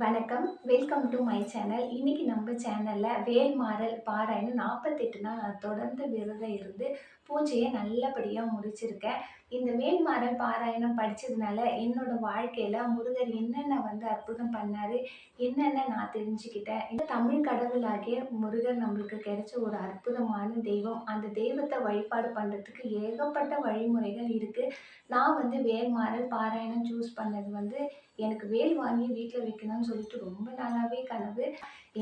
வணக்கம். Welcome to my channel இன்றைக்கி நம்ம சேனலில் வேல்மாறல் பாறைன்னு நாற்பத்தெட்டு நாள். தொடர்ந்து விரதம் இருந்து பூஜையை நல்லபடியாக முடிச்சிருக்கேன். இந்த வேல்மாறல் பாராயணம் படித்ததுனால என்னோட வாழ்க்கையில் முருகர் என்னென்ன வந்து அற்புதம் பண்ணார் என்னென்ன நான் தெரிஞ்சுக்கிட்டேன் இந்த தமிழ் கடவுளாகிய முருகர் நம்மளுக்கு கிடைச்ச ஒரு அற்புதமான தெய்வம். அந்த தெய்வத்தை வழிபாடு பண்ணுறதுக்கு ஏகப்பட்ட வழிமுறைகள் இருக்குது நான் வந்து வேல்மாறல் பாராயணம் சூஸ் பண்ணது வந்து எனக்கு வேல் வாங்கி வீட்டில் வைக்கணும்னு சொல்லிட்டு ரொம்ப நாளாகவே கனவு.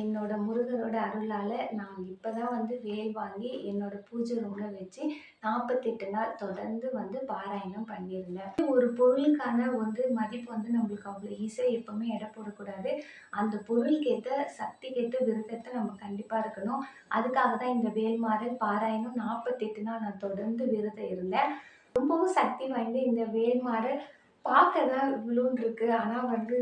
என்னோட முருகரோட அருளால் நான் இப்போ தான் வந்து வேல் வாங்கி என்னோட பூஜை ரூமில் வச்சு நாற்பத்தெட்டு நாள் தொடர்ந்து வந்து பாராயணம் பண்ணியிருந்தேன். ஒரு பொருளுக்கான வந்து மதிப்பு வந்து நம்மளுக்கு அவ்வளோ ஈஸியாக எப்போவுமே இட போடக்கூடாது. அந்த பொருளுக்கேற்ற சக்திக்கேற்ற விரதத்தை நம்ம கண்டிப்பாக இருக்கணும். அதுக்காக தான் இந்த வேல்மாறல் பாராயணம் நாற்பத்தெட்டு நாள் நான் தொடர்ந்து விரதம் இருந்தேன். ரொம்பவும் சக்தி வாய்ந்த இந்த வேல்மாறல் பார்க்க தான் இவ்வளோன்னு இருக்குது ஆனால் வந்து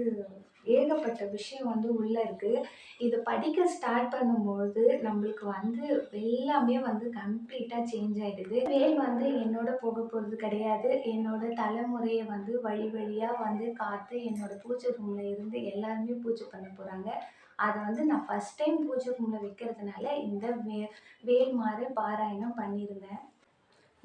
ஏகப்பட்ட விஷயம் வந்து உள்ளே இருக்குது இதை படிக்க ஸ்டார்ட் பண்ணும்பொழுது நம்மளுக்கு வந்து எல்லாமே வந்து கம்ப்ளீட்டாக சேஞ்ச் ஆகிடுது வேல் வந்து என்னோட போக போகிறது கிடையாது. என்னோட தலைமுறையை வந்து வழி வழியாக வந்து காத்து என்னோட பூஜை ரூமில் இருந்து எல்லாருமே பூஜை பண்ண போகிறாங்க அதை வந்து நான் ஃபஸ்ட் டைம் பூஜை ரூமில் வைக்கிறதுனால இந்த வே வேல் மாறு பாராயணம் பண்ணியிருந்தேன்.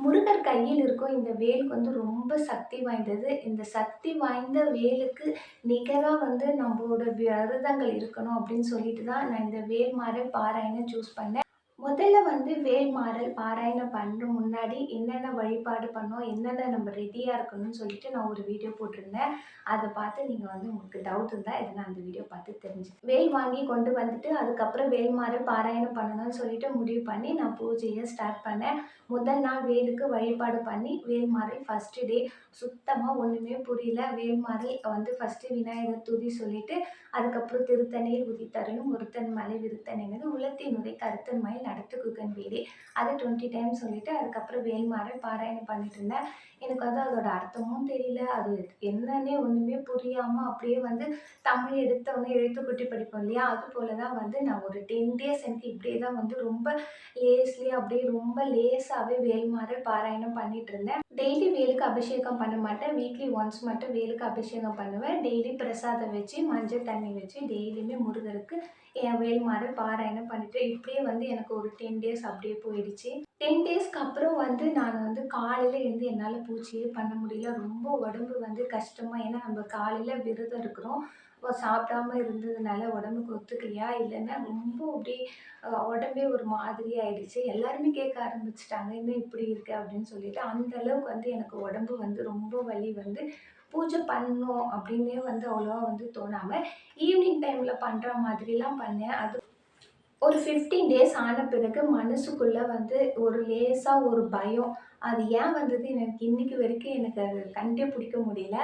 முருகர் கையில் இருக்கும் இந்த வேலுக்கு வந்து ரொம்ப சக்தி வாய்ந்தது. இந்த சக்தி வாய்ந்த வேலுக்கு நிகராக வந்து நம்மளோட விரதங்கள் இருக்கணும் அப்படின்னு சொல்லிட்டு தான் நான் இந்த வேல்மாறு பாறைன்னு சூஸ் பண்ணேன். முதல்ல வந்து வேல்மாறல் பாராயணம் பண்ணுற முன்னாடி என்னென்ன வழிபாடு பண்ணோம் என்னென்ன நம்ம ரெடியாக இருக்கணும்னு சொல்லிட்டு நான் ஒரு வீடியோ போட்டிருந்தேன். அதை பார்த்து நீங்கள் வந்து உங்களுக்கு டவுட் இருந்தால் இதை நான் அந்த வீடியோ பார்த்து தெரிஞ்சு வேல் வாங்கி கொண்டு வந்துட்டு அதுக்கப்புறம் வேல்மாறல் பாராயணம் பண்ணணும்னு சொல்லிட்டு முடிவு பண்ணி நான் பூஜையை ஸ்டார்ட் பண்ணேன். முதல் நாள் வேலுக்கு வழிபாடு பண்ணி வேல்மாறல் ஃபஸ்ட்டு டே சுத்தமாக ஒன்றுமே புரியல. வேல்மாறல் வந்து ஃபஸ்ட்டு விநாயகர் துதி சொல்லிட்டு அதுக்கப்புறம் திருத்தணியில் உதித்தருளும் ஒருத்தன் மலை விருத்தனைங்கிறது உலத்தினுரை கருத்தன் மயில் நடத்துக்குகன் வீடே அது டுவெண்ட்டி டைம் சொல்லிட்டு அதுக்கப்புறம் வேல்மாறல் பாராயணம் பண்ணிட்டு இருந்தேன் எனக்கு வந்து அதோட அர்த்தமும் தெரியல. அது என்னன்னே ஒன்றுமே புரியாமல் அப்படியே வந்து தமிழ் எடுத்தவொடனே எழுத்துக்குட்டி படிப்போம் இல்லையா? அது போல தான் வந்து நான் ஒரு டென் டேஸ் எனக்கு இப்படியே தான் வந்து ரொம்ப லேஸ்லி அப்படியே ரொம்ப லேஸாகவே வேல்மாறல் பாராயணம் பண்ணிட்டு இருந்தேன். டெய்லி வேலுக்கு அபிஷேகம் பண்ண மாட்டேன். வீக்லி ஒன்ஸ் மட்டும் வேலுக்கு அபிஷேகம் பண்ணுவேன். டெய்லி பிரசாதம் வச்சு மஞ்சள் தண்ணி வச்சு டெய்லியுமே முருகருக்கு என் வேல்மாறல் பாராயணம் பண்ணிட்டு இப்படியே வந்து எனக்கு ஒரு டென் டேஸ் அப்படியே போயிடுச்சு. டென் டேஸ்க்கு அப்புறம் வந்து நான் வந்து காலையில் இருந்து என்னால் பூச்சியே பண்ண முடியல. ரொம்ப உடம்பு வந்து கஷ்டமாக ஏன்னா நம்ம காலையில் விரதம் இருக்கிறோம். சாப்பிடாம இருந்ததுனால உடம்புக்கு ஒத்துக்கலையா? இல்லைன்னா ரொம்ப அப்படி உடம்பே ஒரு மாதிரி ஆயிடுச்சு. எல்லாருமே கேட்க ஆரம்பிச்சிட்டாங்க என்ன இப்படி இருக்கு அப்படின்னு சொல்லிட்டு. அந்த அளவுக்கு வந்து எனக்கு உடம்பு வந்து ரொம்ப வலி வந்து பூஜை பண்ணணும் அப்படின்னே வந்து அவ்வளோவா வந்து தோணாமல் ஈவினிங் டைமில் பண்ணுற மாதிரிலாம் பண்ணேன். அது ஒரு ஃபிஃப்டீன் டேஸ் ஆன பிறகு மனசுக்குள்ளே வந்து ஒரு லேசாக ஒரு பயம். அது ஏன் வந்தது? எனக்கு இன்றைக்கி வரைக்கும் எனக்கு அது கண்டே பிடிக்க முடியல.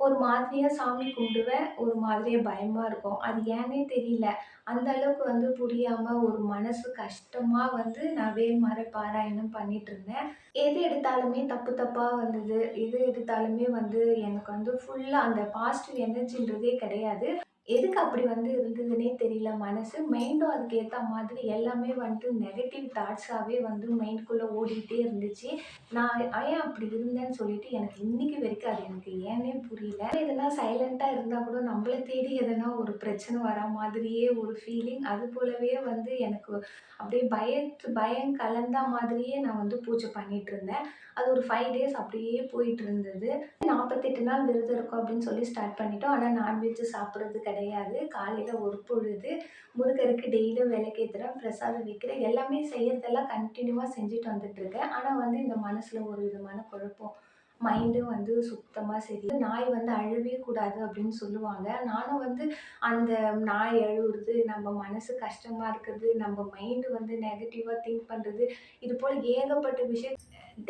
ஒரு மாதிரியாக சாமி கும்பிடுவேன் ஒரு மாதிரியாக பயமாக இருக்கும். அது ஏன்னே தெரியல. அந்த அளவுக்கு வந்து புரியாமல் ஒரு மனசு கஷ்டமாக வந்து நான் வேல்மாற பாராயணம் பண்ணிட்டு இருந்தேன். எது எடுத்தாலுமே தப்பு தப்பாக வந்தது. எது எடுத்தாலுமே வந்து எனக்கு வந்து ஃபுல்லாக அந்த பாசிட்டிவ் எனர்ஜின்றதே கிடையாது. எதுக்கு அப்படி வந்து இருந்ததுன்னே தெரியல. மனசு மைண்டும் அதுக்கேற்ற மாதிரி எல்லாமே வந்துட்டு நெகட்டிவ் தாட்ஸாகவே வந்து மைண்ட்குள்ளே ஓடிக்கிட்டே இருந்துச்சு. நான் ஏன் அப்படி இருந்தேன்னு சொல்லிட்டு எனக்கு இன்னைக்கு வரைக்கும் அது எனக்கு ஏன்னே புரியல. எதனா சைலண்ட்டாக இருந்தால் கூட நம்மளை தேடி எதனா ஒரு பிரச்சனை வர மாதிரியே ஒரு ஃபீலிங் அது போலவே வந்து எனக்கு அப்படியே பயத்து பயம் கலந்த மாதிரியே நான் வந்து பூஜை பண்ணிட்டு இருந்தேன். அது ஒரு ஃபைவ் டேஸ் அப்படியே போயிட்டு இருந்தது. நாற்பத்தெட்டு நாள் விரதம் இருக்கும் அப்படின்னு சொல்லி ஸ்டார்ட் பண்ணிட்டோம். ஆனால் நான்வெஜ் சாப்பிட்றது கிடையாது கிடையாது. காலையில் ஒரு பொழுது முருகருக்கு டெய்லியும் விளக்கேற்றுறேன் பிரசாதம் வைக்கிறேன். எல்லாமே செய்யறதெல்லாம் கண்டினியூவாக செஞ்சுட்டு வந்துட்டுருக்கேன். ஆனால் வந்து இந்த மனசில் ஒரு விதமான குழப்பம். மைண்டும் வந்து சுத்தமாக சரி நாய் வந்து அழுவே கூடாது அப்படின்னு சொல்லுவாங்க. நானும் வந்து அந்த நாய் அழுகுறது நம்ம மனசு கஷ்டமாக இருக்கிறது நம்ம மைண்டு வந்து நெகட்டிவாக திங்க் பண்ணுறது இது போல் ஏகப்பட்ட விஷயம்.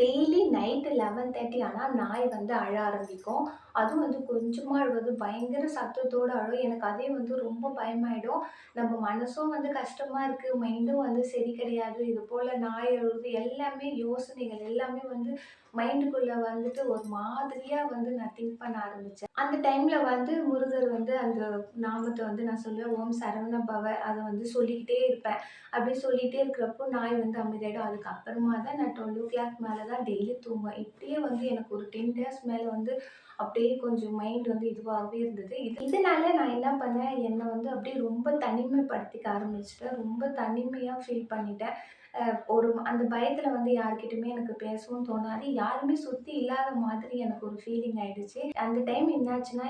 டெய்லி நைட்டு லெவன் தேர்ட்டி ஆனால் நாய் வந்து அழ ஆரம்பிக்கும். அதுவும் வந்து கொஞ்சமாக அழுவது பயங்கர சத்தத்தோடு அழும் எனக்கு அதே வந்து ரொம்ப பயமாயிடும். நம்ம மனசும் வந்து கஷ்டமாக இருக்குது மைண்டும் வந்து சரி கிடையாது. இது போல் நாய் அழுது எல்லாமே யோசனைகள் எல்லாமே வந்து மைண்டுக்குள்ளே வந்துட்டு ஒரு மாதிரியாக வந்து நான் திங்க் பண்ண ஆரம்பித்தேன் அந்த டைமில் வந்து முருகர் வந்து அந்த நாமத்தை வந்து நான் சொல்லுவேன் ஓம் சரவண பவ அதை வந்து சொல்லிக்கிட்டே இருப்பேன். அப்படி சொல்லிகிட்டே இருக்கிறப்போ நாய் வந்து அமைதியாயிடும். அதுக்கப்புறமா தான் நான் டுவெல் ஓ கிளாக் மேலே தான் டெய்லி தூங்குவேன். இப்படியே வந்து எனக்கு ஒரு டென் டேஸ் மேலே வந்து அப்படியே கொஞ்சம் மைண்ட் வந்து இதுவாகவே இருந்தது. இது இதனால நான் என்ன பண்ணேன்? என்னை வந்து அப்படியே ரொம்ப தனிமைப்படுத்திக்க ஆரம்பிச்சிட்டேன். ரொம்ப தனிமையாக ஃபீல் பண்ணிட்டேன். ஒரு அந்த பயத்தில் வந்து யார்கிட்டயுமே எனக்கு பேசவும் தோணாது. யாருமே சுற்றி இல்லாத மாதிரி எனக்கு ஒரு ஃபீலிங் ஆயிடுச்சு. அந்த டைம் என்னாச்சுன்னா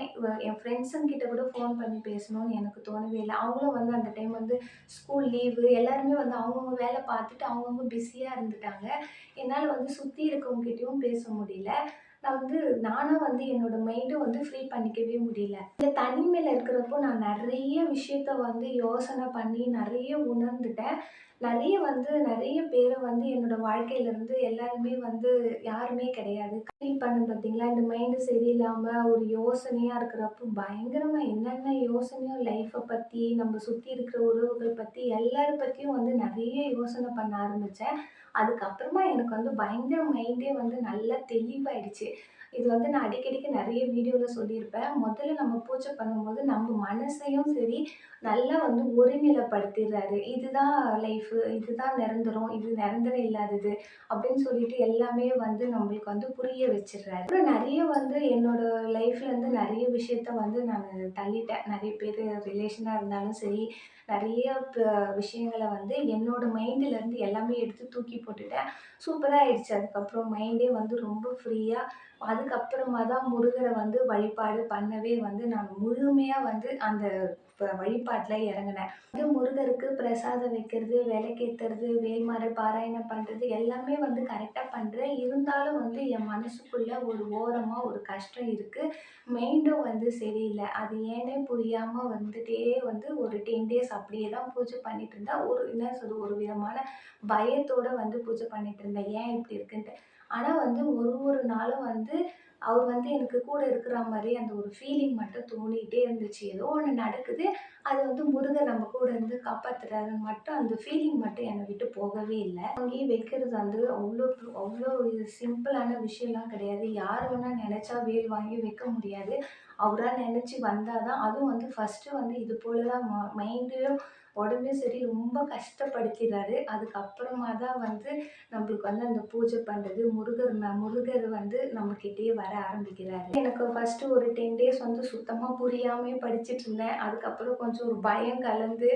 என் ஃப்ரெண்ட்ஸுங்க கிட்ட கூட ஃபோன் பண்ணி பேசணும்னு எனக்கு தோணவே இல்லை. அவங்களும் வந்து அந்த டைம் வந்து ஸ்கூல் லீவு எல்லாருமே வந்து அவங்கவுங்க வேலை பார்த்துட்டு அவங்கவுங்க பிஸியாக இருந்துட்டாங்க. என்னால் வந்து சுற்றி இருக்கவங்ககிட்டயும் பேச முடியல. நான் வந்து நானாக வந்து என்னோட மைண்டை வந்து ஃப்ரீ பண்ணிக்கவே முடியல. இந்த தனிமையில் இருக்கிறப்போ நான் நிறைய விஷயத்த வந்து யோசனை பண்ணி நிறைய உணர்ந்துட்டேன். நிறைய வந்து நிறைய பேரை வந்து என்னோட வாழ்க்கையிலேருந்து எல்லாருமே வந்து யாருமே கிடையாது. ஃபீல் பண்ண பார்த்தீங்களா இந்த மைண்டு சரியில்லாமல் ஒரு யோசனையாக இருக்கிறப்போ பயங்கரமாக என்னென்ன யோசனையோ லைஃப்பை பற்றி நம்ம சுற்றி இருக்கிற உறவுகள் பற்றி எல்லார பற்றியும் வந்து நிறைய யோசனை பண்ண ஆரம்பித்தேன் அதுக்கப்புறமா எனக்கு வந்து பயங்கர மைண்டே வந்து நல்லா தெளிவாயிடுச்சு. இது வந்து நான் அடிக்கடிக்கு நிறைய வீடியோவில் சொல்லியிருப்பேன். முதல்ல நம்ம பூஜை பண்ணும்போது நம்ம மனசையும் சரி நல்லா வந்து ஒருநிலைப்படுத்திடுறாரு. இதுதான் லைஃபு இதுதான் நிரந்தரம் இது நிரந்தரம் இல்லாதது அப்படின்னு சொல்லிட்டு எல்லாமே வந்து நம்மளுக்கு வந்து புரிய வச்சிடுறாரு. அப்புறம் நிறைய வந்து என்னோட லைஃப்லேருந்து நிறைய விஷயத்த வந்து நான் தள்ளிட்டேன். நிறைய பேர் ரிலேஷனாக இருந்தாலும் சரி நிறைய விஷயங்களை வந்து என்னோட மைண்டிலேருந்து எல்லாமே எடுத்து தூக்கி போட்டுட்டேன். சூப்பராக ஆயிடுச்சு. அதுக்கப்புறம் மைண்டே வந்து ரொம்ப ஃப்ரீயாக அதுக்கப்புறமா தான் முருகரை வந்து வழிபாடு பண்ணவே வந்து நான் முழுமையாக வந்து அந்த வழிபாட்டில் இறங்கினேன். இது முருகருக்கு பிரசாதம் வைக்கிறது விளக்கேற்றுறது வேல்மாறு பாராயணம் பண்ணுறது எல்லாமே வந்து கரெக்டாக பண்ணுறேன் இருந்தாலும் வந்து என் மனசுக்குள்ளே ஒரு ஓரமாக ஒரு கஷ்டம் இருக்குது மைண்டும் வந்து சரியில்லை. அது ஏனே புரியாமல் வந்துட்டே வந்து ஒரு டென் டேஸ் அப்படியே தான் பூஜை பண்ணிட்டு இருந்தேன். ஒரு என்ன சொல்றது? ஒரு விதமான பயத்தோடு வந்து பூஜை பண்ணிட்டு இருந்தேன். ஏன் இப்படி இருக்குன்ட்டு. ஆனால் வந்து ஒரு ஒரு நாளும் வந்து அவர் வந்து எனக்கு கூட இருக்கிற மாதிரி அந்த ஒரு ஃபீலிங் மட்டும் தோணிகிட்டே இருந்துச்சு. ஏதோ ஒன்று நடக்குது. அது வந்து முருகன் நம்ம கூட இருந்து காப்பாத்துறாருன்னு மட்டும் அந்த ஃபீலிங் மட்டும் என்னை விட்டு போகவே இல்லை. அங்கேயும் வைக்கிறது வந்து அவ்வளோ அவ்வளோ சிம்பிளான விஷயம்லாம் கிடையாது. யார் வேணால் நினச்சா வேல் வாங்கி வைக்க முடியாது. அவராக நினச்சி வந்தால் தான் அதுவும் வந்து ஃபஸ்ட்டு வந்து இது போல தான் மைண்டையும் உடம்பையும் சரி ரொம்ப கஷ்டப்படுத்திடுறாரு அதுக்கப்புறமா தான் வந்து நம்மளுக்கு வந்து அந்த பூஜை பண்ணுறது முருகர் முருகர் வந்து நம்மக்கிட்டேயே வர ஆரம்பிக்கிறாரு. எனக்கு ஃபஸ்ட்டு ஒரு டென் டேஸ் வந்து சுத்தமாக புரியாமே படிச்சுட்டு இருந்தேன். அதுக்கப்புறம் கொஞ்சம் ஒரு பயம் கலந்து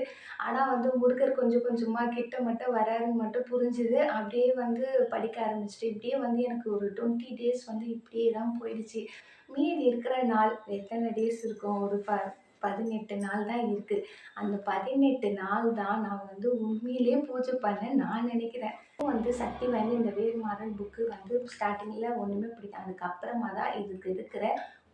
ஆனால் வந்து முருகர் கொஞ்சம் கொஞ்சமாக கிட்ட மட்டும் வராருன்னு மட்டும் புரிஞ்சுது. அப்படியே வந்து படிக்க ஆரம்பிச்சிட்டு இப்படியே வந்து எனக்கு ஒரு டுவெண்ட்டி டேஸ் வந்து இப்படியே தான் போயிடுச்சு. மீதி இருக்கிற நாள் எத்தனை டேஸ் இருக்கும்? ஒரு ப பதினெட்டு நாள் தான் இருக்குது அந்த பதினெட்டு நாள் தான் நான் வந்து உண்மையிலே பூஜை பண்ண நான் நினைக்கிறேன். வந்து சக்தி வாய்ந்த இந்த வேல்மாறல் புக்கு வந்து ஸ்டார்டிங்கில் ஒன்றுமே பிடிக்கும் அதுக்கப்புறமா தான் இதுக்கு இருக்கிற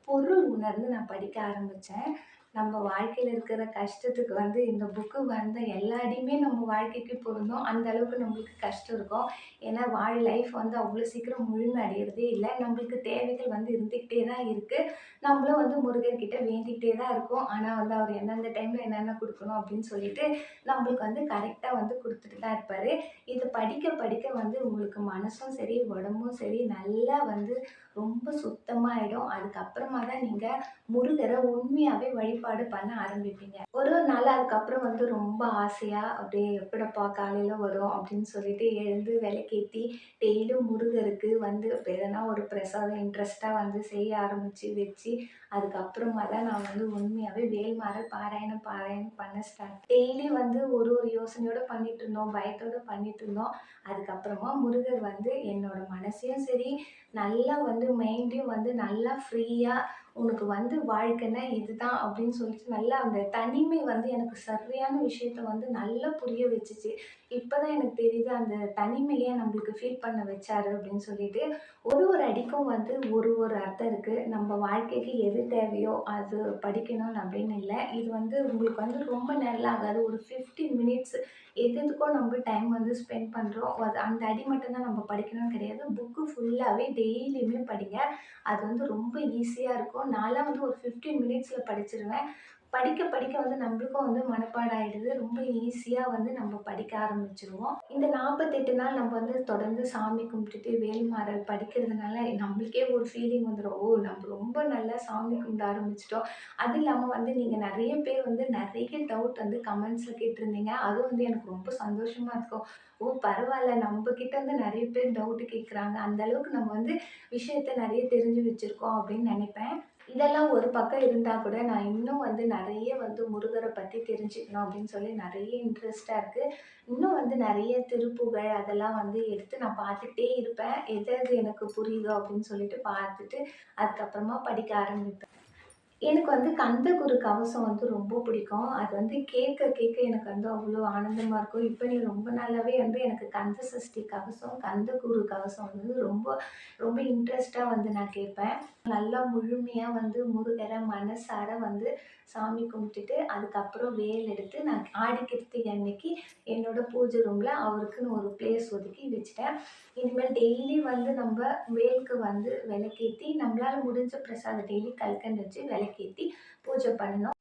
பொருள் உணர்ந்து நான் படிக்க ஆரம்பித்தேன் நம்ம வாழ்க்கையில் இருக்கிற கஷ்டத்துக்கு வந்து இந்த புக்கு வந்த எல்லா அடியுமே நம்ம வாழ்க்கைக்கு பொருந்தும். அந்த அளவுக்கு நம்மளுக்கு கஷ்டம் இருக்கும். ஏன்னா வாழ் லைஃப் வந்து அவ்வளோ சீக்கிரம் முழுமை அடையிறதே இல்லை. நம்மளுக்கு தேவைகள் வந்து இருந்துக்கிட்டே தான் இருக்குது நம்மளும் வந்து முருகர்கிட்ட வேண்டிக்கிட்டே தான் இருக்கோம். ஆனால் வந்து அவர் எந்தெந்த டைமில் என்னென்ன கொடுக்கணும் அப்படின்னு சொல்லிட்டு நம்மளுக்கு வந்து கரெக்டாக வந்து கொடுத்துட்டு தான் இருப்பார். இது படிக்க படிக்க வந்து உங்களுக்கு மனசும் சரி உடம்பும் சரி நல்லா வந்து ரொம்ப சுத்தமாயிடும். அதுக்கப்புறமா தான் நீங்கள் முருகரை உண்மையாகவே வழி வழிபாடு பண்ண ஆரம்பிப்பீங்க. ஒரு ஒரு நாள் அதுக்கப்புறம் வந்து ரொம்ப ஆசையாக அப்படியே எப்படப்பா காலையில் வரும் அப்படின்னு சொல்லிட்டு எழுந்து விளக்கேற்றி டெய்லியும் முருகருக்கு வந்து எதனா ஒரு பிரசாதம் இன்ட்ரெஸ்ட்டாக வந்து செய்ய ஆரம்பித்து வச்சு அதுக்கப்புறமா தான் நான் வந்து உண்மையாகவே வேல்மாற பாராயணம் பாராயணம் பண்ண ஸ்டார்ட் டெய்லி வந்து ஒரு ஒரு யோசனையோட பண்ணிட்டு இருந்தோம் பயத்தோட பண்ணிட்டு இருந்தோம். அதுக்கப்புறமா முருகர் வந்து என்னோட மனசையும் சரி நல்லா வந்து மைண்டையும் வந்து நல்லா ஃப்ரீயாக உனக்கு வந்து வாழ்க்கைன்னா இதுதான் அப்படின்னு சொல்லிட்டு நல்லா அந்த தனிமை வந்து எனக்கு சரியான விஷயத்த வந்து நல்லா புரிய வச்சுச்சு. இப்போ தான் எனக்கு தெரியுது அந்த தனிமையை நம்மளுக்கு ஃபீல் பண்ண வச்சாரு அப்படின்னு சொல்லிட்டு ஒரு ஒரு அடிக்கும் வந்து ஒரு ஒரு அர்த்தம் இருக்குது நம்ம வாழ்க்கைக்கு எது தேவையோ அது படிக்கணும் அப்படின்னு இல்லை. இது வந்து உங்களுக்கு வந்து ரொம்ப நேரம் ஆகாது. ஒரு ஃபிஃப்டி மினிட்ஸ் எது எதுக்கோ நம்ம டைம் வந்து ஸ்பெண்ட் பண்ணுறோம் அது அந்த அடி மட்டும்தான் நம்ம படிக்கணும்னு கிடையாது. புக்கு ஃபுல்லாகவே டெய்லியுமே படிங்க. அது வந்து ரொம்ப ஈஸியாக இருக்கும். நான்லாம் வந்து ஒரு ஃபிஃப்டீன் மினிட்ஸில் படிச்சிருவேன். படிக்க படிக்க வந்து நம்மளுக்கும் வந்து மனப்பாடாயிடுது. ரொம்ப ஈஸியாக வந்து நம்ம படிக்க ஆரம்பிச்சிருவோம். இந்த நாற்பத்தெட்டு நாள் நம்ம வந்து தொடர்ந்து சாமி கும்பிட்டுட்டு வேல்மாறல் படிக்கிறதுனால நம்மளுக்கே ஒரு ஃபீலிங் வந்துடும் ஓ நம்ம ரொம்ப நல்லா சாமி கும்பிட ஆரம்பிச்சிட்டோம். அது இல்லாமல் வந்து நீங்கள் நிறைய பேர் வந்து நிறைய டவுட் வந்து கமெண்ட்ஸில் கேட்டிருந்தீங்க. அது வந்து எனக்கு ரொம்ப சந்தோஷமாக இருக்கும். ஓ பரவாயில்ல. நம்ம வந்து நிறைய பேர் டவுட்டு கேட்குறாங்க அந்த அளவுக்கு நம்ம வந்து விஷயத்த நிறைய தெரிஞ்சு வச்சுருக்கோம் அப்படின்னு நினைப்பேன். இதெல்லாம் ஒரு பக்கம் இருந்தால் கூட, நான் இன்னும் வந்து நிறைய வந்து முருகரை பற்றி தெரிஞ்சுக்கணும் அப்படின்னு சொல்லி நிறைய இன்ட்ரெஸ்ட்டாக இருக்குது இன்னும் வந்து நிறைய திருப்புகழ் அதெல்லாம் வந்து எடுத்து நான் பார்த்துட்டே இருப்பேன். எது எது எனக்கு புரியுதோ அப்படின்னு சொல்லிட்டு பார்த்துட்டு, அதுக்கப்புறமா படிக்க ஆரம்பிப்பேன். எனக்கு வந்து கந்தகுரு கவசம் வந்து ரொம்ப பிடிக்கும். அது வந்து கேட்க கேட்க எனக்கு வந்து அவ்வளோ ஆனந்தமாக இருக்கும். இப்போ நீ ரொம்ப நாளாகவே வந்து எனக்கு கந்த சஷ்டி கவசம், கந்தகுரு கவசம் வந்து ரொம்ப ரொம்ப இன்ட்ரெஸ்ட்டாக வந்து நான் கேட்பேன். நல்லா முழுமையாக வந்து முருகர மனசார வந்து சாமி கும்பிட்டுட்டு, அதுக்கப்புறம் வேல் எடுத்து நான் ஆடி கிருத்திகை அன்னைக்கு என்னோட பூஜை ரூமில் அவருக்குன்னு ஒரு பிளேஸ் ஒதுக்கி வச்சுட்டேன். இனிமேல் டெய்லி வந்து நம்ம வேலுக்கு வந்து விளக்கேத்தி, நம்மளால் முடிஞ்ச பிரசாதம் டெய்லி கல்கண்டு வச்சு விளக்கேத்தி பூஜை பண்ணணும்.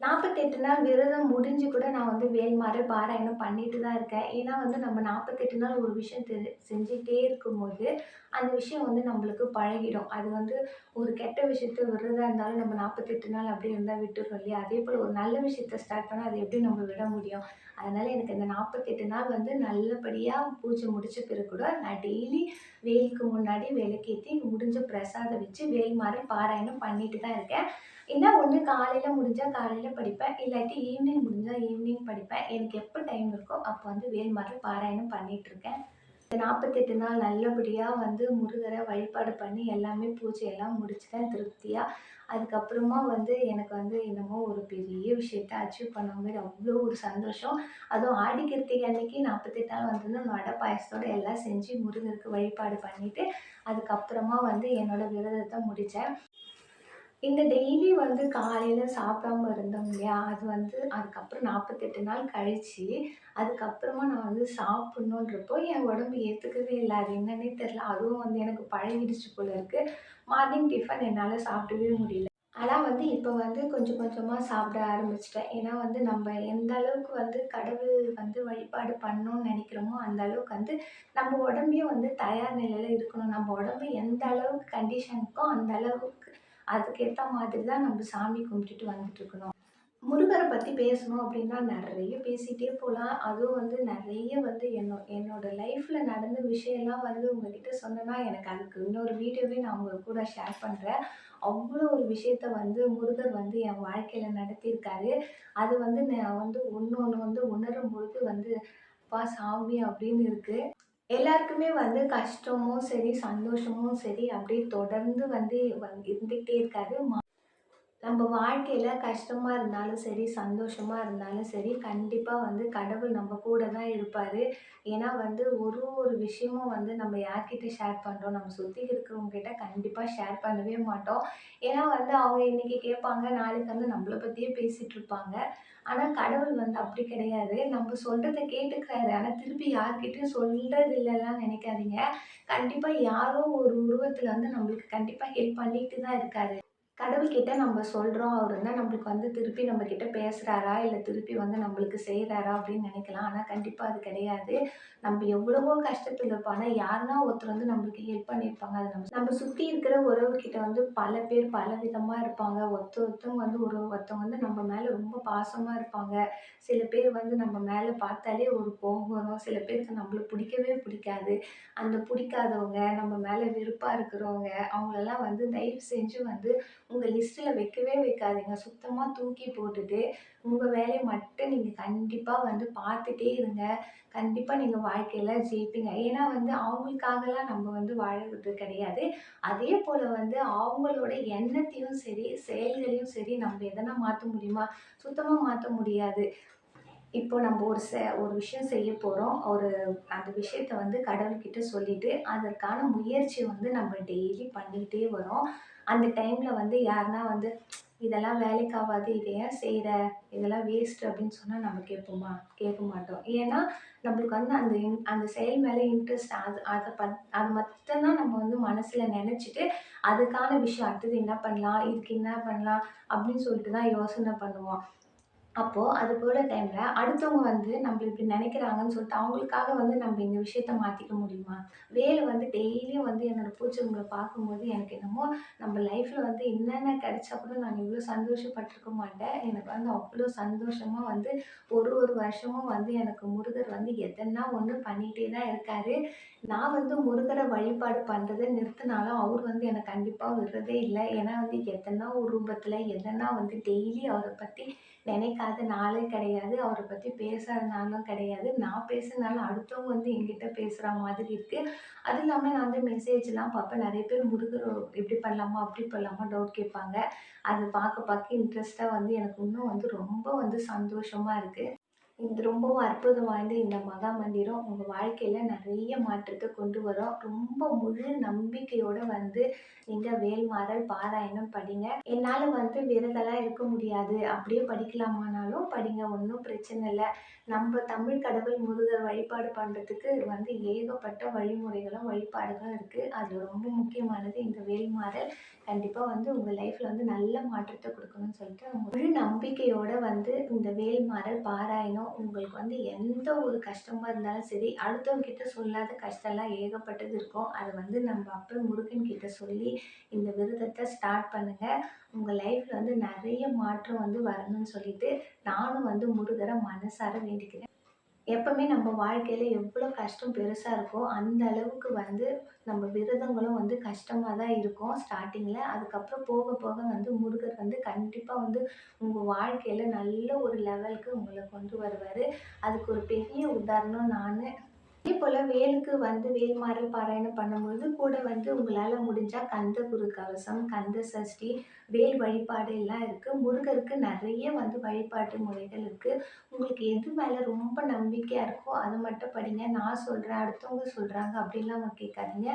48 நாள் விரதம் முடிஞ்சு கூட நான் வந்து வேல்மாறல் பாராயணம் பண்ணிட்டு தான் இருக்கேன். ஏன்னா வந்து நம்ம 48 நாள் ஒரு விஷயம் தெரி செஞ்சுக்கிட்டே இருக்கும்போது, அந்த விஷயம் வந்து நம்மளுக்கு பழகிடும். அது வந்து ஒரு கெட்ட விஷயத்த விடுறதா இருந்தாலும் நம்ம 48 நாள் அப்படியே இருந்தால் விட்டுர்றோம் இல்லையா? அதே போல் ஒரு நல்ல விஷயத்த ஸ்டார்ட் பண்ணால் அதை எப்படி நம்ம விட முடியும்? அதனால எனக்கு இந்த 48 நாள் வந்து நல்லபடியாக பூஜை முடிச்ச பிறகு கூட நான் டெய்லி வேலுக்கு முன்னாடி விளக்கேத்தி முடிஞ்ச பிரசாதம் வச்சு வேல்மாறல் பாராயணம் பண்ணிட்டு தான் இருக்கேன். என்ன ஒன்று காலையில் முடிஞ்சால் காலையில் படிப்பேன். இல்லாட்டி ஈவினிங் முடிஞ்சால் ஈவினிங் படிப்பேன். எனக்கு எப்போ டைம் இருக்கோ அப்போ வந்து வேல்மாறல் பாராயணம் பண்ணிகிட்ருக்கேன் நாற்பத்தெட்டு நாள் நல்லபடியாக வந்து முருகரை வழிபாடு பண்ணி எல்லாமே பூஜையெல்லாம் முடிச்சுட்டேன் திருப்தியாக அதுக்கப்புறமா வந்து எனக்கு வந்து என்னமோ ஒரு பெரிய விஷயத்த அச்சீவ் பண்ண மாதிரி அவ்வளோ ஒரு சந்தோஷம். அதுவும் ஆடி கிருத்திகை அன்னைக்கு 48 நாள் வந்து வடை பாயாசத்தோட எல்லாம் செஞ்சு முருகருக்கு வழிபாடு பண்ணிவிட்டு அதுக்கப்புறமா வந்து என்னோடய விரதத்தை முடித்தேன் இந்த டெய்லி வந்து காலையில் சாப்பிடாம இருந்தோம் இல்லையா? அது வந்து அதுக்கப்புறம் 48 நாள் கழிச்சு, அதுக்கப்புறமா நான் வந்து சாப்பிட்ணுன்றப்போ என் உடம்பு ஏற்றுக்கவே இல்லை அது என்னன்னே தெரில அதுவும் வந்து எனக்கு பழகிடுச்சு போல இருக்குது மார்னிங் டிஃபன் என்னால் சாப்பிடவே முடியல. ஆனால் வந்து இப்போ வந்து கொஞ்சம் கொஞ்சமாக சாப்பிட ஆரம்பிச்சிட்டேன் ஏன்னா வந்து நம்ம எந்த அளவுக்கு வந்து கடவுள் வந்து வழிபாடு பண்ணணும்னு நினைக்கிறோமோ அந்த அளவுக்கு வந்து நம்ம உடம்பையும் வந்து தயார் நிலையில் இருக்கணும். நம்ம உடம்பு எந்த அளவுக்கு கண்டிஷனுக்கோ அந்த அளவுக்கு அதுக்கேற்ற மாதிரி தான் நம்ம சாமி கும்பிட்டுட்டு வந்துட்டுருக்கணும். முருகரை பற்றி பேசணும் அப்படின்னா நிறைய பேசிகிட்டே போகலாம் அதுவும் வந்து நிறைய வந்து என்னோ என்னோட லைஃப்பில் நடந்த விஷயம்லாம் வந்து உங்ககிட்ட சொன்னேன்னா, எனக்கு அதுக்கு இன்னொரு வீடியோவே நான் உங்க கூட ஷேர் பண்ணுறேன் அவ்வளோ ஒரு விஷயத்த வந்து முருகர் வந்து என் வாழ்க்கையில் நடத்தியிருக்காரு. அது வந்து நான் வந்து ஒன்று ஒன்று வந்து உணரும்பொழுது வந்து, "அப்பா சாமி" அப்படின்னு இருக்குது எல்லாருக்குமே வந்து கஷ்டமும் சரி, சந்தோஷமும் சரி, அப்படியே தொடர்ந்து வந்து வந் இருந்துகிட்டே இருக்காது. நம்ம வாழ்க்கையில் கஷ்டமாக இருந்தாலும் சரி, சந்தோஷமாக இருந்தாலும் சரி, கண்டிப்பாக வந்து கடவுள் நம்ம கூட தான் இருப்பார் ஏன்னா வந்து ஒரு ஒரு விஷயமும் வந்து நம்ம யார்கிட்ட ஷேர் பண்ணுறோம் நம்ம சுற்றி இருக்கிறவங்க கண்டிப்பாக ஷேர் பண்ணவே மாட்டோம். ஏன்னா வந்து அவங்க இன்றைக்கி கேட்பாங்க, நாளைக்கு வந்து நம்மள பற்றியே பேசிகிட்டு இருப்பாங்க. ஆனால் கடவுள் வந்து அப்படி கிடையாது. நம்ம சொல்கிறத கேட்டுக்கிறாரு. ஆனால் திருப்பி யார்கிட்டையும் சொல்கிறதில்லலாம் நினைக்காதீங்க கண்டிப்பாக கண்டிப்பா யாரோ ஒரு உருவத்தில் வந்து நம்மளுக்கு கண்டிப்பாக ஹெல்ப் பண்ணிட்டு தான் இருக்காரு. கடவுள்கிட்ட நம்ம சொல்கிறோம் அவர் வந்து நம்மளுக்கு வந்து திருப்பி நம்மக்கிட்ட பேசுகிறாரா இல்லை திருப்பி வந்து நம்மளுக்கு செய்கிறாரா அப்படின்னு நினைக்கலாம் ஆனால் கண்டிப்பாக அது கிடையாது. நம்ம எவ்வளவோ கஷ்டத்தில் இருப்போம். ஆனா யாருனா ஒருத்தர் வந்து நம்மளுக்கு ஹெல்ப் பண்ணியிருப்பாங்க. அது நம்ம நம்ம சுற்றி இருக்கிற உறவுக்கிட்ட வந்து பல பேர் பலவிதமா இருப்பாங்க. ஒருத்த ஒருத்தவங்க வந்து ஒரு ஒருத்தவங்க வந்து நம்ம மேலே ரொம்ப பாசமாக இருப்பாங்க. சில பேர் வந்து நம்ம மேலே பார்த்தாலே ஒரு கோபம் வரும். சில பேருக்கு நம்மளுக்கு பிடிக்கவே பிடிக்காது. அந்த பிடிக்காதவங்க, நம்ம மேலே விருப்பாக இருக்கிறவங்க, அவங்களெல்லாம் வந்து தயவு செஞ்சு வந்து உங்கள் லிஸ்ட்டில் வைக்கவே வைக்காதீங்க. சுத்தமாக தூக்கி போட்டுட்டு, உங்கள் வேலையை மட்டும் நீங்கள் கண்டிப்பாக வந்து பார்த்துட்டே இருங்க. கண்டிப்பாக நீங்கள் வாழ்க்கையில் ஜெயிப்பீங்க. ஏன்னா வந்து அவங்களுக்காகலாம் நம்ம வந்து வாழறது கிடையாது. அதே போல் வந்து அவங்களோட எண்ணத்தையும் சரி, செயல்களையும் சரி நம்ம எதனா மாற்ற முடியுமா? சுத்தமாக மாற்ற முடியாது. இப்போ நம்ம ஒரு செ ஒரு விஷயம் செய்ய போகிறோம் ஒரு அந்த விஷயத்த வந்து கடவுள்கிட்ட சொல்லிட்டு, அதற்கான முயற்சி வந்து நம்ம டெய்லி பண்ணிக்கிட்டே வரோம். அந்த டைமில் வந்து யாருனா வந்து, "இதெல்லாம் வேலைக்கு ஆவாது. இத ஏன் செய்கிற இதெல்லாம் வேஸ்ட்" அப்படின்னு சொன்னால் நம்ம கேட்போமா? கேட்க மாட்டோம். ஏன்னா, நம்மளுக்கு வந்து அந்த இன் அந்த செயல் மேலே இன்ட்ரெஸ்ட் அது அதை பத் அது மட்டும்தான் நம்ம வந்து மனசில் நினச்சிட்டு அதுக்கான விஷயம் அடுத்தது என்ன பண்ணலாம்? இதுக்கு என்ன பண்ணலாம்? அப்படின்னு சொல்லிட்டு தான் யோசனை பண்ணுவோம். அப்போது அது போல டைமில் அடுத்தவங்க வந்து நம்மள இப்படி நினைக்கிறாங்கன்னு சொல்லிட்டு அவங்களுக்காக வந்து நம்ம இந்த விஷயத்த மாற்றிக்க முடியுமா? வேலு வந்து டெய்லியும் வந்து என்னோடய பூச்செடிங்களை பார்க்கும்போது எனக்கு என்னமோ நம்ம லைஃப்பில் வந்து என்னென்ன கிடைச்சா கூட நான் இவ்வளோ சந்தோஷப்பட்டிருக்க மாட்டேன். எனக்கு வந்து அவ்வளோ சந்தோஷமாக வந்து ஒரு ஒரு வருஷமும் வந்து எனக்கு முருகர் வந்து எதனா ஒன்று பண்ணிகிட்டே தான் இருக்கார். நான் வந்து முருகரை வழிபாடு பண்ணுறதை நிறுத்தினாலும் அவர் வந்து எனக்கு கண்டிப்பாக விடுறதே இல்லை. ஏன்னா வந்து எதனா ஒரு ரூபத்தில் எதனா வந்து டெய்லி அவரை பற்றி நினைக்காத நாளே கிடையாது. அவரை பற்றி பேசாத நாளும் கிடையாது. நான் பேசுனாலும் அடுத்தவங்க வந்து எங்கிட்ட பேசுகிற மாதிரி இருக்குது அதுவும் இல்லாமல் நான் வந்து மெசேஜ்லாம் பார்ப்பேன். நிறைய பேர் முருகர் இப்படி பண்ணலாமா அப்படி பண்ணலாமா டவுட் கேட்பாங்க. அது பார்க்க பார்க்க இன்ட்ரெஸ்ட்டாக வந்து எனக்கு இன்னும் வந்து ரொம்ப வந்து சந்தோஷமாக இருக்குது இது ரொம்பவும் அற்புதம் வாய்ந்த இந்த மகா மந்திரம் உங்கள் வாழ்க்கையில் நிறைய மாற்றத்தை கொண்டு வரும். ரொம்ப முழு நம்பிக்கையோடு வந்து நீங்கள் வேல்மாறல் பாராயணம் படிங்க. என்னால் வந்து விரதெல்லாம் இருக்க முடியாது. அப்படியே படிக்கலாமானாலும் படிங்க ஒன்றும் பிரச்சனை இல்லை. நம்ம தமிழ் கடவுள் முருகர் வழிபாடு பண்ணுறதுக்கு வந்து ஏகப்பட்ட வழிமுறைகளும் வழிபாடுகளும் இருக்குது அதில் ரொம்ப முக்கியமானது இந்த வேல்மாறல் கண்டிப்பாக வந்து உங்கள் லைஃப்பில் வந்து நல்ல மாற்றத்தை கொடுக்கணும்னு சொல்லிட்டு முழு நம்பிக்கையோடு வந்து இந்த வேல்மாறல் பாராயணம் உங்களுக்கு வந்து எந்த ஒரு கஷ்டமாக இருந்தாலும் சரி அடுத்தவங்கிட்ட சொல்லாத கஷ்டம்லாம் ஏகப்பட்டது இருக்கும். அதை வந்து நம்ம அப்போ முருகன் கிட்ட சொல்லி இந்த விரதத்தை ஸ்டார்ட் பண்ணுங்கள் உங்கள் லைஃப்பில் வந்து நிறைய மாற்றம் வந்து வரணும்னு சொல்லிட்டு நானும் வந்து முருகரை மனசார வேண்டிக்கிறேன். எப்பவுமே நம்ம வாழ்க்கையில் எவ்வளோ கஷ்டம் பெருசாக இருக்கோ அந்த அளவுக்கு வந்து நம்ம விரதங்களும் வந்து கஷ்டமாக தான் இருக்கும் ஸ்டார்டிங்கில் அதுக்கப்புறம் போக போக வந்து முருகர் வந்து கண்டிப்பாக வந்து உங்கள் வாழ்க்கையில் நல்ல ஒரு லெவலுக்கு உங்களை கொண்டு வருவார். அதுக்கு ஒரு பெரிய உதாரணம் நான். அதே போல் வேலுக்கு வந்து வேல்மாறல் பாராயணம் பண்ணும்போது கூட வந்து உங்களால் முடிஞ்சால் கந்த குரு கவசம் கந்த சஷ்டி வேல் வழிபாடு எல்லாம் இருக்குது முருகருக்கு நிறைய வந்து வழிபாட்டு முறைகள் இருக்குது உங்களுக்கு எது மேலே ரொம்ப நம்பிக்கையாக இருக்கோ அதை மட்டும் படிங்க. நான் சொல்கிறேன் அடுத்தவங்க சொல்கிறாங்க அப்படின்லாம் கேட்காதீங்க.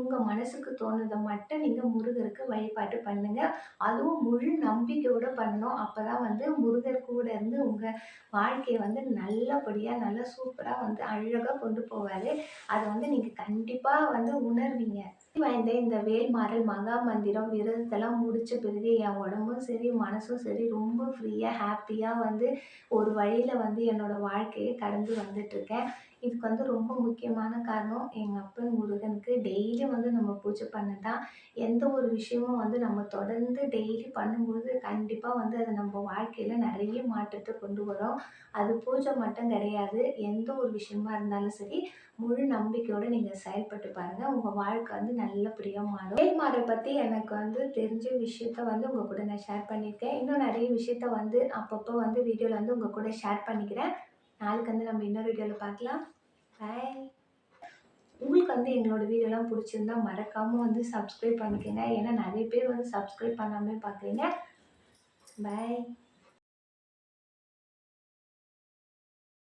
உங்கள் மனசுக்கு தோணுதை மட்டும் நீங்கள் முருகருக்கு வழிபாட்டு பண்ணுங்கள் அதுவும் முழு நம்பிக்கையோடு பண்ணணும். அப்போ தான் வந்து முருகர் கூட இருந்து உங்கள் வாழ்க்கையை வந்து நல்லபடியாக நல்லா சூப்பராக வந்து அழகாக கொண்டு போவார். அதை வந்து நீங்கள் கண்டிப்பாக வந்து உணர்வீங்க. வாய்ந்த இந்த வேல்மாறல் மகா மந்திரம் விரதத்தெல்லாம் முடித்த பிறகு என் உடம்பும் சரி மனசும் சரி ரொம்ப ஃப்ரீயாக ஹாப்பியாக வந்து ஒரு வழியில் வந்து என்னோடய வாழ்க்கையை கடந்து வந்துட்டுருக்கேன் இதுக்கு வந்து ரொம்ப முக்கியமான காரணம் எங்கள் அப்பன் முருகனுக்கு டெய்லியும் வந்து நம்ம பூஜை பண்ண தான் எந்த ஒரு விஷயமும் வந்து நம்ம தொடர்ந்து டெய்லி பண்ணும்போது கண்டிப்பாக வந்து அது நம்ம வாழ்க்கையில் நிறைய மாற்றத்தை கொண்டு வரும். அது பூஜை மட்டும் கிடையாது எந்த ஒரு விஷயமா இருந்தாலும் சரி முழு நம்பிக்கையோடு நீங்கள் செயல்பட்டு பாருங்கள் உங்கள் வாழ்க்கை வந்து நல்லபடியாக மாறும். வேல்மாரை பற்றி எனக்கு வந்து தெரிஞ்ச விஷயத்த வந்து உங்கள் கூட நான் ஷேர் பண்ணியிருக்கேன். இன்னும் நிறைய விஷயத்த வந்து அப்பப்போ வந்து வீடியோவில் வந்து உங்கள் கூட ஷேர் பண்ணிக்கிறேன். நாளைக்கு வந்து நம்ம இன்னொரு வீடியோவில் பார்க்கலாம். பாய் உங்களுக்கு வந்து எங்களோட வீடியோலாம் பிடிச்சிருந்தா மறக்காமல் வந்து சப்ஸ்கிரைப் பண்ணிக்கோங்க. ஏன்னா நிறைய பேர் வந்து சப்ஸ்கிரைப் பண்ணாமல் பார்க்குறீங்க. பாய்